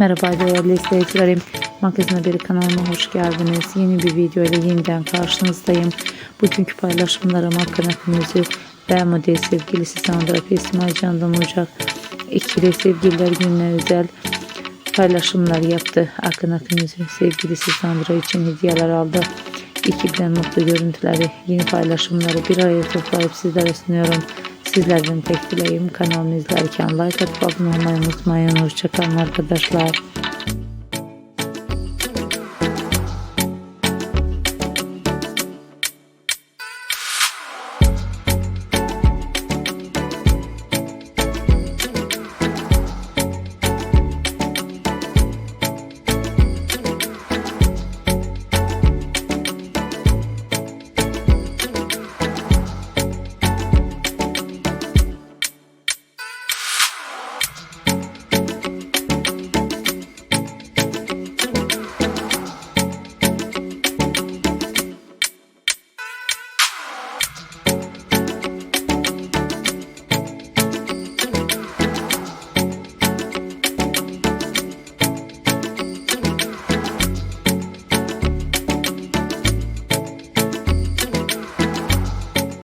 Merhaba değerli izleyicilerim. Magazin Haberi kanalıma hoş geldiniz. Yeni bir video ile yeniden karşınızdayım. Bugünkü paylaşımlarım Hakan Akınözü ve model sevgilisi Sandra Pesmay Candan Ocak ikili sevgililer gününe özel paylaşımlar yaptı. Akın Akınözü sevgilisi Sandra için hediyeler aldı. İkiden mutlu görüntüleri, yeni paylaşımları bir araya toplayıp sizlere sunuyorum. Sizlerden tek dileğim kanalımı izlerken like atıp abone olmayı unutmayın. Hoşçakalın arkadaşlar.